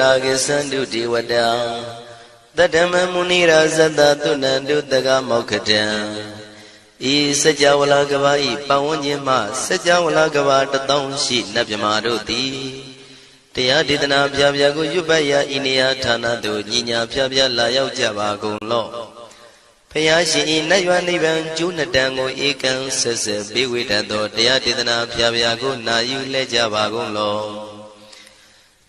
ရာဂိသန္တုဒေဝတံတတ္တမမုနိရာဇတသုဏန္တုတကမောက္ခတံဤစัจ java လာကဘာဤပဝန်းကျင်မှစัจ java လာကဘာတထောင်ရှိနတ်မြမာတို့သည်တရားဒေသနာပြပြကိုရွတ်ပတ်ရာဤနေရာဌာနသို့ညီညာပြပြလာရောက်ကြပါကုန်လော့ဖယားရှင်ဤနတ်ရွာနိဗ္ဗာန်ကျိုးနှစ်တန်ကိုဧကံဆက်ဆက်ပေးဝေတတ်သောတရားဒေသနာပြပြကိုနာယူလဲကြပါကုန်လော့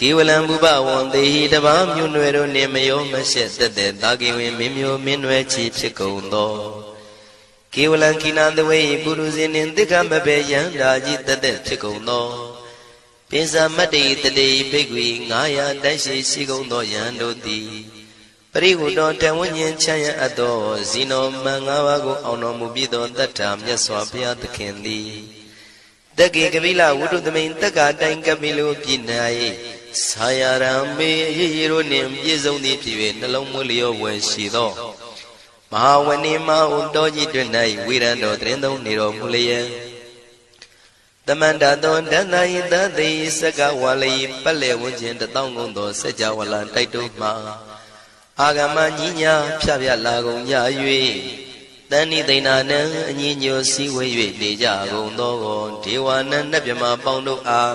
ကေဝလံဘုပဝံတေဟိတပားမြို့နွယ်တို့နှင့်မယောမရှက်သက်သက်တာကေဝင်မင်းမျိုးမင်းနွယ်ချီဖြစ်ကုန်သောကေဝလံကိနာတဝေပုရုဇင်းနှင့်တိက္ခမဘေယံဓာကြီးသက်သက်ဖြစ်ကုန်သောပိစမတ္တိတတိဘိက္ခွေ900တိုက်ရှိရှိကုန်သောယံတို့သည်ပရိဟုတော်တဝဉ္ဉ္ချမ်းရအပ်သောဇီနောမန်၅ပါးကိုအောင်တော်မူပြီးသောတတ္ထာမြတ်စွာဘုရားသခင်သည်တက္ကေကပိလဝုဒ္ဓသမိန်တက္ကာတိုင်ကပိလိုပြည်၌ ဆာယရံမေရေရေတို့နှင့်ပြည့်စုံသည်ဖြစ်၍နှလုံးမွေးလျောဝယ်ရှိသောမဟာဝဏိမဟုတောကြီးတွင်၌ဝိရံတော်တရင်သုံးနေတော်မူလျက်တမန္တသောဒန္တယိတသိစကဝါလိပတ်လေဝန်းကျင်တသောကုန်သောစัจ java လာတိုက်တို့မှာအာဂမညီညာဖြဖြလာကုန်ကြ၍တဏိသိဏနံအညီညွတ်စည်းဝေး၍နေကြကုန်သောဒေဝနံနတ်မြမပေါင်းတို့အား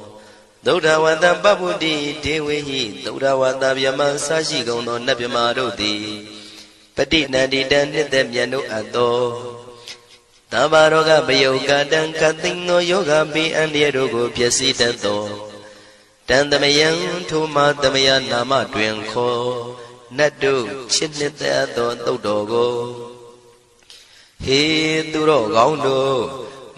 သုဒ္ဓဝတ္တပပုတ္တိဒေဝေဟိသုဒ္ဓဝတ္တဗျမဆရှိကုန်သောနတ်မြမာတို့သည်ပဋိနန္တိတံနှစ်သက်မြတ်တို့အပ်သောတဘာရောဂပယုတ်ကတံကသိင်သောယောဂပိအန္တရတို့ကိုဖြစ်စီတတ်သောတန်သမယံထိုမသမယနာမတွင်ခေါ်နတ်တို့ချစ်နှစ်သက်သောသုတ်တော်ကိုဟေသူတော်ကောင်းတို့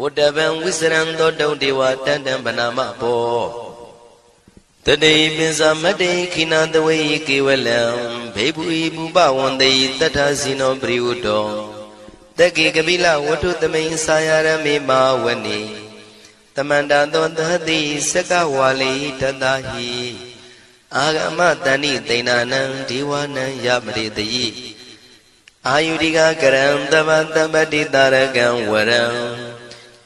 ဝတ္တဗံဝိစရံသောတုံတေဝတန္တံဗနာမဘောတတိပိစမတေခိနာတဝေကေဝလံဘေဘူဤပူပဝန္တေတထဇိနောပရိဝတ္တောတကေကပိလဝတ္ထုသမိန်စာယရမေမာဝနိတမန္တသောသတိစကဝါလိတတဟိအာဂမတဏိသိဏနံဒေဝနံယမရိတယိအာယုရိကကရံတမတမတိတာရကံဝရံ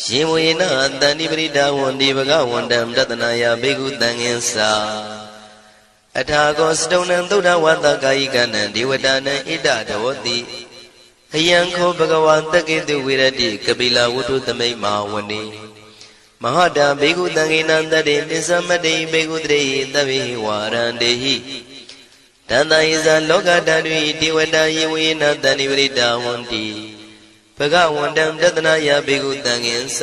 ရှင်ဝေနတန္တိပရိဒါဝန္တိဘဂဝန္တံတတနာယဘိက္ခုတံငင်္စာအထာကောစတုံနံသုဒ္ဓဝတ္တကာယိကနံဒေဝတာနံဣဒတဝတိအယံခောဘဂဝံတက္ကေတုဝိရတိကပိလဝတ္ထုသမိတ်မာဝနေမဟာတာဘေကုတံငေနံတတေပိသမတေဘေကုတရေသဗ္ဗေဝါရန္တေဟိတန္တယေဇာလောကတံတွေဒေဝတာယေဝေနတန္တိပရိတာဝန္တိဘ ဂဝန္တံတတနာယဘေကုတံငင်္စ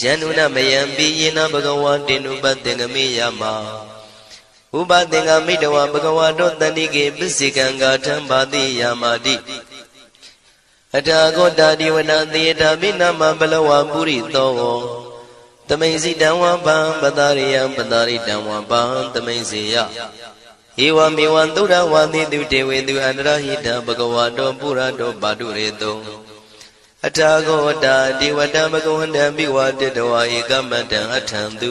ယန္နုနမယံပိယေနဘဂဝါတေနုပတ္တေငမေယမဥပသင်္ကမိတဝဘဂဝါတောတန္တိကေပစ္စေကံဂါထံပါတိယာမာတိအထာဂောတာဒီဝနာသေတာမိနာမဘလဝပုရိသောတမိန်စီတံဝံပံပတာရိယံပတာရိတံဝံပံတမိန်စီယဧဝမေဝံသုဒ္ဓဝါတိတုတေဝေသူအန္တရဟိတဘဂဝါတောပုရတောပါတုရေတော အထာဂောတာဒီဝတံဘဂဝန္တံမိဝတတဝါဧကမတံအထံသူ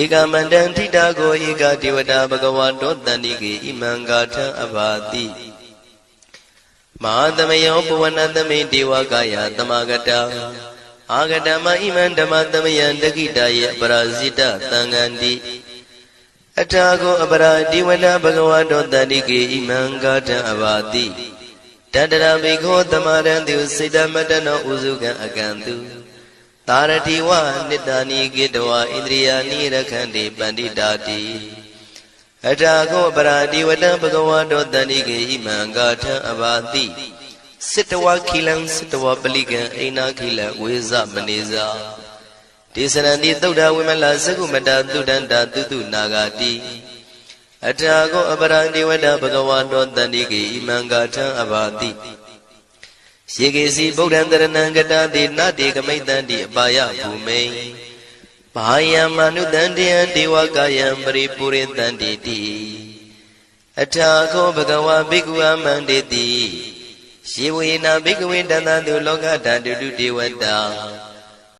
ဧကမန္တံထိတာကိုဧကဒေဝတာဘဂဝါတောတန္တိကေဣမံဂါထံအဘာတိမဟာသမယောပဝနသမိဒေဝကာယသမဂတအာဂတမဣမံဓမ္မသမယံတခိတယေပရာဇိတသံဃန္တိအထာကိုအပရာဒီဝနဘဂဝတောတန္တိကေဣမံဂါထံအဘာတိ တတရဘိခောသမရံတုစိတ္တမတနောဥစုကံအကံတုသာရတိဝနိတ္တနိကေတဝဣန္ဒြိယာနိရခန္တိပန္တိတာတိအထာကောပရာတိဝတံဘဂဝါတောတန္တိကေဣမံဂါထံအဘာတိစိတဝခိလံစိတဝပလိကံအိနာခိလဝေဇမနေဇာဒေသရဏိသုဒ္ဓဝိမလသကုမတသုဒန္တာတုတုနာဂာတိ အထာကောအပရာတိဝတံဘဂဝါတောတန္တိကေဣမံဂါထံအဘာတိယေကေစီဗုဒ္ဓံတရဏံကတာတိနတေကမိတ္တံတိအပါယဘူမိန်ဘာယံမနုတံတယံဒေဝကာယံပရိပုရိတံတိတိအထာခောဘဂဝါဘိက္ခုအမန္တေတိယေဝေနာဘိက္ခဝေတန္တတုလောကဓာတုတုဒေဝတာ